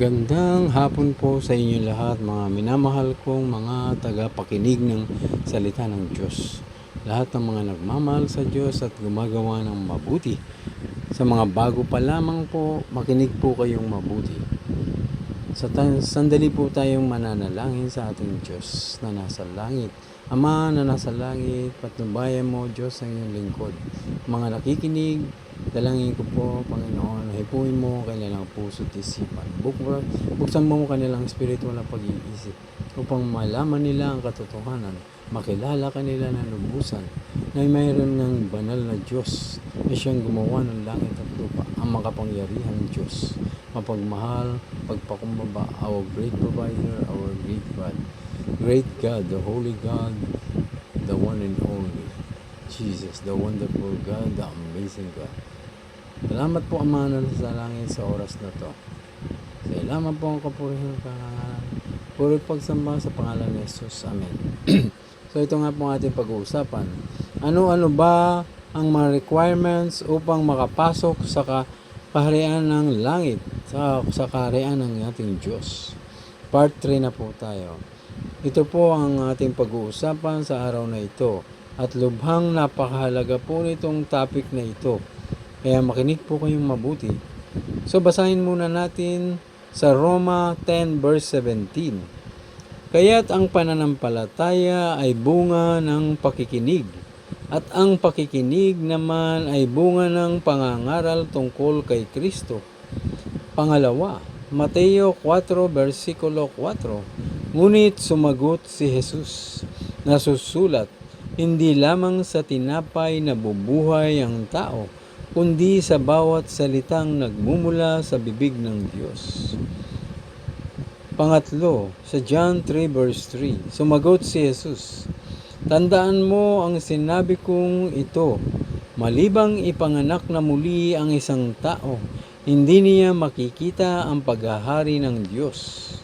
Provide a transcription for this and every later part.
Magandang hapon po sa inyo lahat mga minamahal kong mga tagapakinig ng salita ng Diyos. Lahat ng mga nagmamahal sa Diyos at gumagawa ng mabuti. Sa mga bago pa lamang po, makinig po kayong mabuti. Sa sandali po tayong mananalangin sa ating Diyos na nasa langit. Ama na nasa langit, patnubayan mo Diyos ang iyong lingkod. Mga nakikinig, dalangin ko po, Panginoon, hipuin mo ang kanilang puso at isipan. Buk- buksan mo ang kanilang spiritual na pag-iisip upang malaman nila ang katotohanan, makilala kanila na lubusan na mayroon ng banal na Diyos na siyang gumawa ng langit at lupa, ang makapangyarihan Diyos, mapagmahal, pagpakumbaba, our great provider, our great God, great God, the holy God, the one and only, Jesus, the wonderful God, the amazing God. Salamat po Ama na sa langit sa oras na to. Salamat po ang kapurihan pangalan. Puro pagsamba sa pangalan ni Jesus. Amen. so ito nga po ang ating pag-uusapan. Ano-ano ba ang mga requirements upang makapasok sa ka- kaharian ng langit, sa, sa kaharian ng ating Diyos? Part 3 na po tayo. Ito po ang ating pag-uusapan sa araw na ito. At lubhang napakahalaga po nitong topic na ito. Kaya makinig po kayong mabuti. So basahin muna natin sa Roma 10 verse 17. Kaya't ang pananampalataya ay bunga ng pakikinig at ang pakikinig naman ay bunga ng pangangaral tungkol kay Kristo. Pangalawa, Mateo 4 versikulo 4. Ngunit sumagot si Jesus, nasusulat, hindi lamang sa tinapay na bubuhay ang tao, kundi sa bawat salitang nagmumula sa bibig ng Diyos. Pangatlo, sa John 3 verse 3, sumagot si Jesus, Tandaan mo ang sinabi kong ito, malibang ipanganak na muli ang isang tao, hindi niya makikita ang paghahari ng Diyos.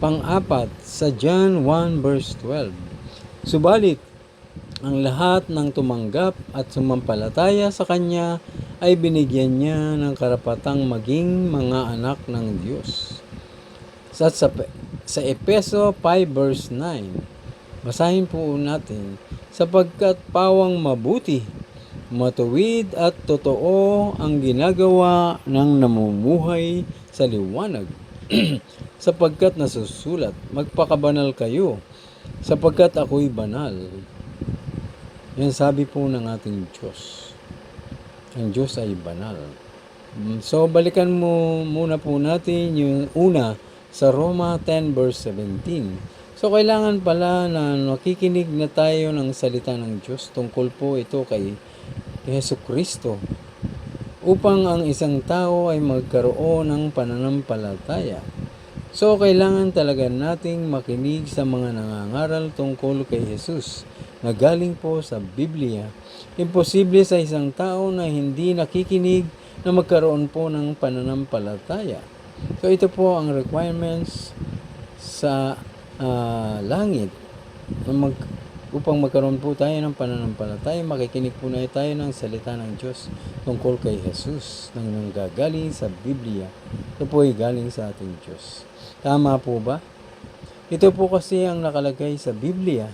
Pang-apat, sa John 1 verse 12, Subalit, ang lahat ng tumanggap at sumampalataya sa Kanya ay binigyan niya ng karapatang maging mga anak ng Diyos. Sa, sa, sa Epeso 5 verse 9, basahin po natin, sapagkat pawang mabuti, matuwid at totoo ang ginagawa ng namumuhay sa liwanag, sapagkat nasusulat, magpakabanal kayo, sapagkat ako'y banal. Yan sabi po ng ating Diyos. Ang Diyos ay banal. Mm, So, balikan mo muna po natin yung una sa Roma 10 verse 17. So, kailangan pala na nakikinig na tayo ng salita ng Diyos tungkol po ito kay Yesu Kristo upang ang isang tao ay magkaroon ng pananampalataya. So, kailangan talaga nating makinig sa mga nangangaral tungkol kay Jesus na galing po sa Biblia. Imposible sa isang tao na hindi nakikinig na magkaroon po ng pananampalataya. So, ito po ang requirements sa ah, langit na mag, upang magkaroon po tayo ng pananampalataya, makikinig po na tayo ng salita ng Diyos tungkol kay Jesus nang nanggagaling sa Biblia. Ito po ay galing sa ating Diyos. Tama po ba? Ito po kasi ang nakalagay sa Biblia.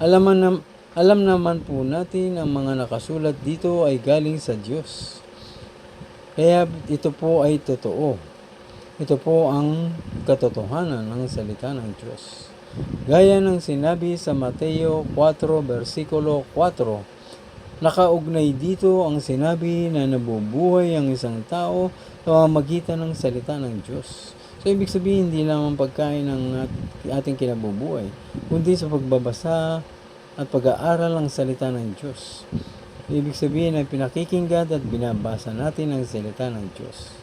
Alam, na, alam naman po natin ang mga nakasulat dito ay galing sa Diyos. Kaya ito po ay totoo. Ito po ang katotohanan ng salita ng Diyos. Gaya ng sinabi sa Mateo 4 versikulo 4, nakaugnay dito ang sinabi na nabubuhay ang isang tao sa magitan ng salita ng Diyos. So, ibig sabihin, hindi lamang pagkain ng ating kinabubuhay, kundi sa pagbabasa at pag-aaral ng salita ng Diyos. Ibig sabihin ay pinakikinggan at binabasa natin ang salita ng Diyos.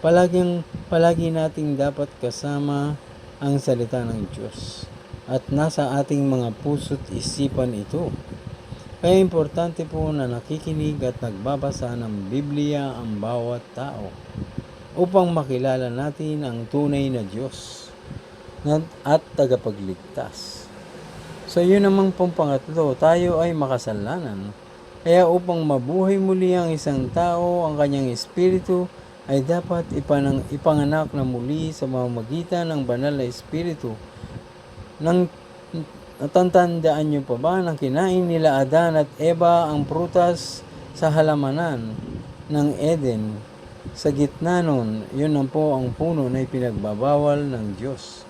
Palaging, palagi nating dapat kasama ang salita ng Diyos at nasa ating mga puso't isipan ito. Kaya importante po na nakikinig at nagbabasa ng Biblia ang bawat tao upang makilala natin ang tunay na Diyos at tagapagligtas. So yun namang pong pangatlo, tayo ay makasalanan. Kaya upang mabuhay muli ang isang tao, ang kanyang espiritu ay dapat ipanang, ipanganak na muli sa mamamagitan ng banal na Espiritu. Nang natatandaan niyo pa ba nang kinain nila Adan at Eva ang prutas sa halamanan ng Eden? Sa gitna nun, yun ang po ang puno na ipinagbabawal ng Diyos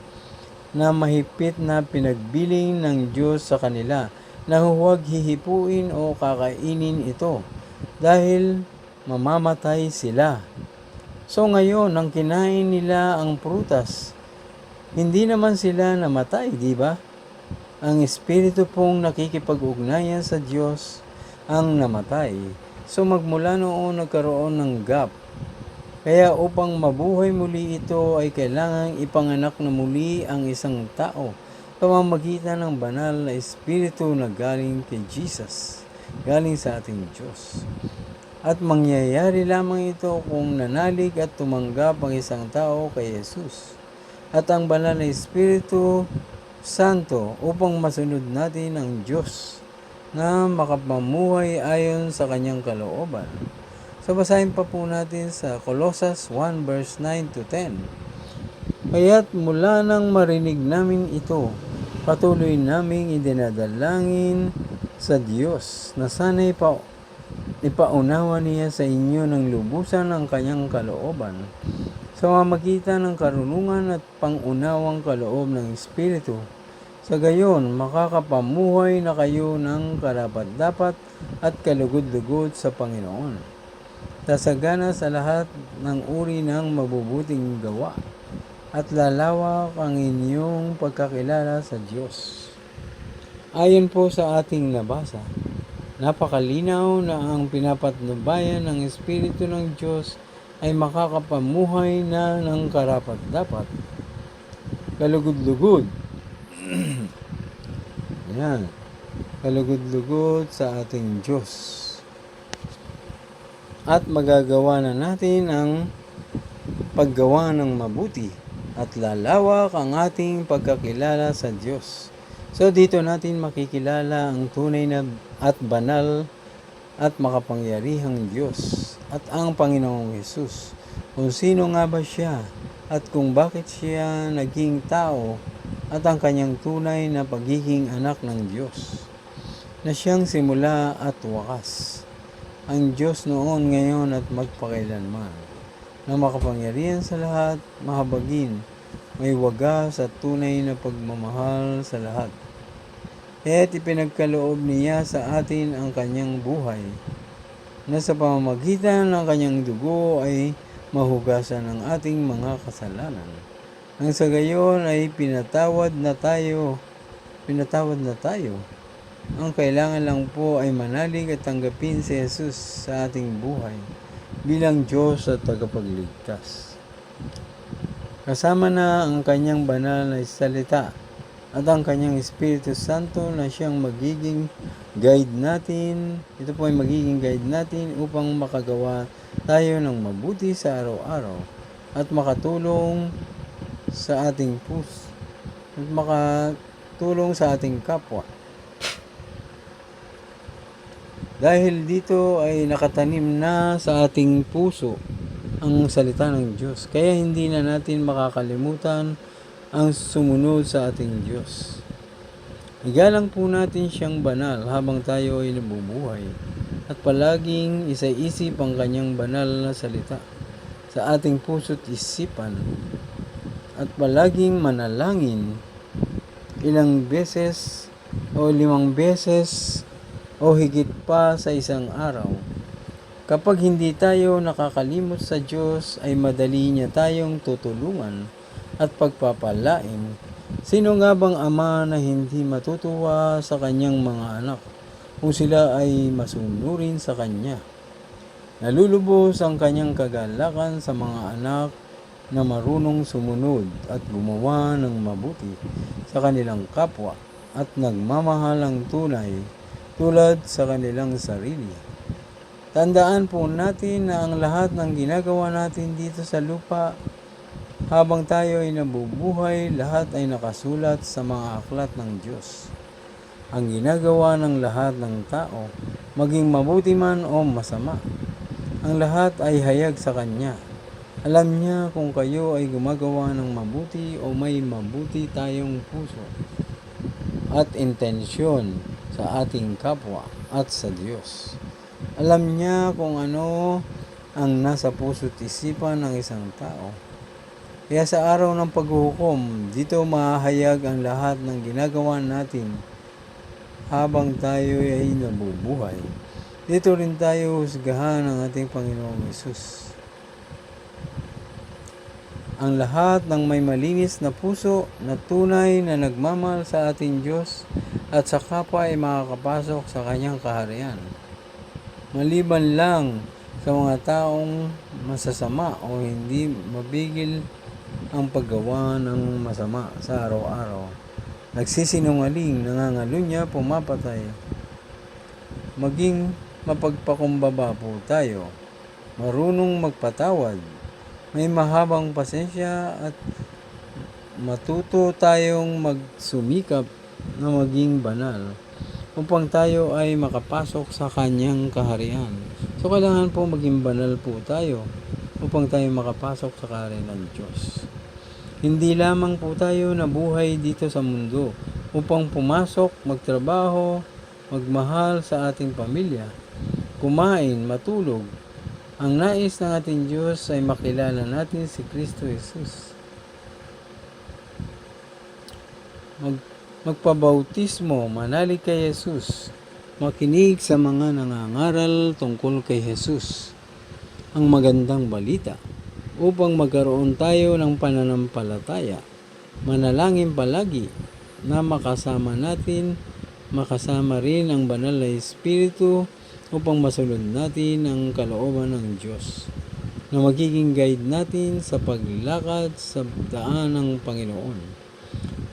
na mahigpit na pinagbiling ng Diyos sa kanila na huwag hihipuin o kakainin ito dahil mamamatay sila. So ngayon, nang kinain nila ang prutas, hindi naman sila namatay, di ba? Ang espiritu pong nakikipag-ugnayan sa Diyos ang namatay. So magmula noon nagkaroon ng gap. Kaya upang mabuhay muli ito ay kailangang ipanganak na muli ang isang tao pamamagitan ng banal na espiritu na galing kay Jesus, galing sa ating Diyos. At mangyayari lamang ito kung nanalig at tumanggap ang isang tao kay Jesus at ang banal na Espiritu Santo upang masunod natin ang Diyos na makapamuhay ayon sa kanyang kalooban. So basahin pa po natin sa Colossus 1 verse 9 to 10. Kaya't mula nang marinig namin ito, patuloy naming idinadalangin sa Diyos na sana'y pa ipaunawa niya sa inyo ng lubusan ang kanyang kalooban sa mamagitan ng karunungan at pangunawang kaloob ng Espiritu. Sa gayon, makakapamuhay na kayo ng karapat-dapat at kalugod-lugod sa Panginoon. Tasagana sa lahat ng uri ng mabubuting gawa at lalawak ang inyong pagkakilala sa Diyos. Ayon po sa ating nabasa, napakalinaw na ang pinapatnubayan ng Espiritu ng Diyos ay makakapamuhay na ng karapat-dapat. Kalugod-lugod. Yan. Kalugod-lugod sa ating Diyos. At magagawa na natin ang paggawa ng mabuti at lalawak ang ating pagkakilala sa Diyos. So dito natin makikilala ang tunay na at banal at makapangyarihang Diyos at ang Panginoong Yesus. Kung sino nga ba siya at kung bakit siya naging tao at ang kanyang tunay na pagiging anak ng Diyos na siyang simula at wakas. Ang Diyos noon, ngayon at magpakailanman na makapangyarihan sa lahat, mahabagin, may wagas at tunay na pagmamahal sa lahat. Kaya't ipinagkaloob niya sa atin ang kanyang buhay, na sa pamamagitan ng kanyang dugo ay mahugasan ang ating mga kasalanan. Nang sa gayon ay pinatawad na tayo, pinatawad na tayo. Ang kailangan lang po ay manalig at tanggapin si Jesus sa ating buhay bilang Diyos at tagapagligtas. Kasama na ang kanyang banal na salita at ang kanyang Espiritu Santo na siyang magiging guide natin. Ito po ay magiging guide natin upang makagawa tayo ng mabuti sa araw-araw at makatulong sa ating puso at makatulong sa ating kapwa. Dahil dito ay nakatanim na sa ating puso ang salita ng Diyos. Kaya hindi na natin makakalimutan ang sumunod sa ating Diyos. Igalang po natin siyang banal habang tayo ay nabubuhay at palaging isa-isip ang kanyang banal na salita sa ating puso't isipan at palaging manalangin ilang beses o limang beses o higit pa sa isang araw. Kapag hindi tayo nakakalimot sa Diyos ay madali niya tayong tutulungan at pagpapalain. Sino nga bang ama na hindi matutuwa sa kanyang mga anak kung sila ay masunurin sa kanya? Nalulubos ang kanyang kagalakan sa mga anak na marunong sumunod at gumawa ng mabuti sa kanilang kapwa at nagmamahal ang tunay tulad sa kanilang sarili. Tandaan po natin na ang lahat ng ginagawa natin dito sa lupa habang tayo ay nabubuhay, lahat ay nakasulat sa mga aklat ng Diyos. Ang ginagawa ng lahat ng tao, maging mabuti man o masama, ang lahat ay hayag sa Kanya. Alam niya kung kayo ay gumagawa ng mabuti o may mabuti tayong puso at intensyon sa ating kapwa at sa Diyos. Alam niya kung ano ang nasa puso't isipan ng isang tao. Kaya sa araw ng paghuhukom, dito mahahayag ang lahat ng ginagawa natin habang tayo ay nabubuhay. Dito rin tayo husgahan ng ating Panginoong Yesus. Ang lahat ng may malinis na puso na tunay na nagmamahal sa ating Diyos at sa kapwa ay makakapasok sa kanyang kaharian. Maliban lang sa mga taong masasama o hindi mabigil ang paggawa ng masama sa araw-araw. Nagsisinungaling, nangangalunya, pumapatay. Maging mapagpakumbaba po tayo. Marunong magpatawad. May mahabang pasensya at matuto tayong magsumikap na maging banal upang tayo ay makapasok sa kanyang kaharian. So kailangan po maging banal po tayo upang tayo makapasok sa kaharian ng Diyos. Hindi lamang po tayo nabuhay dito sa mundo upang pumasok, magtrabaho, magmahal sa ating pamilya, kumain, matulog. Ang nais ng ating Diyos ay makilala natin si Kristo Jesus. Mag, magpabautismo, manalig kay Jesus. Makinig sa mga nangangaral tungkol kay Jesus. Ang magandang balita upang magkaroon tayo ng pananampalataya. Manalangin palagi na makasama natin, makasama rin ang banal na Espiritu upang masunod natin ang kalooban ng Diyos na magiging guide natin sa paglakad sa daan ng Panginoon.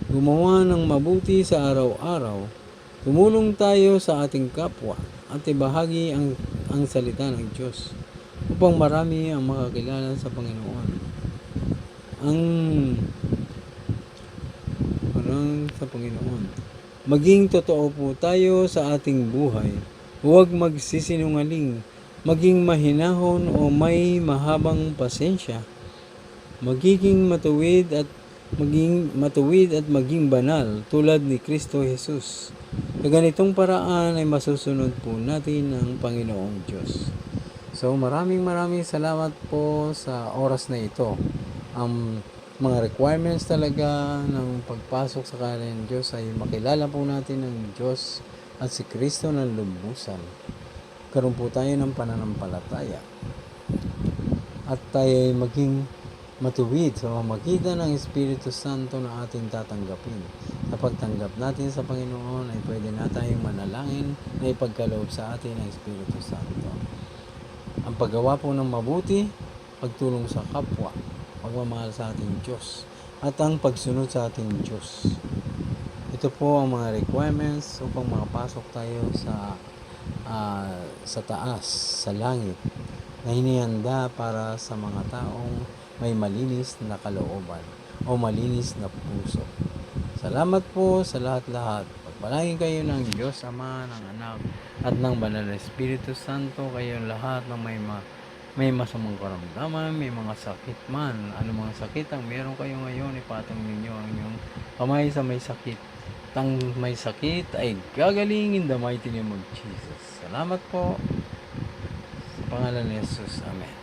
Gumawa ng mabuti sa araw-araw, tumulong tayo sa ating kapwa at ibahagi ang, ang salita ng Diyos upang marami ang makakilala sa Panginoon. Ang parang sa Panginoon. Maging totoo po tayo sa ating buhay. Huwag magsisinungaling. Maging mahinahon o may mahabang pasensya. Magiging matuwid at maging matuwid at maging banal tulad ni Kristo Jesus. Sa ganitong paraan ay masusunod po natin ang Panginoong Diyos. So maraming maraming salamat po sa oras na ito. Ang mga requirements talaga ng pagpasok sa kanan ng Diyos ay makilala po natin ang Diyos at si Kristo ng lubusan. Karoon po tayo ng pananampalataya. At tayo ay maging matuwid sa mamagitan ng Espiritu Santo na ating tatanggapin. Sa pagtanggap natin sa Panginoon ay pwede na tayong manalangin na ipagkaloob sa atin ng Espiritu Santo. Ang paggawa po ng mabuti, pagtulong sa kapwa, pagmamahal sa ating Diyos, at ang pagsunod sa ating Diyos. Ito po ang mga requirements upang makapasok tayo sa ah, sa taas, sa langit, na hinihanda para sa mga taong may malinis na kalooban o malinis na puso. Salamat po sa lahat-lahat. Pagpalagin kayo ng Diyos Ama, ng Anak, at ng Banal na Espiritu Santo, kayong lahat ng may ma may masamang karamdaman, may mga sakit man, mga sakit ang meron kayo ngayon, ipatong ninyo ang inyong kamay sa may sakit. Tang may sakit ay gagaling in the mighty name of Jesus. Salamat po. Sa pangalan ni Jesus. Amen.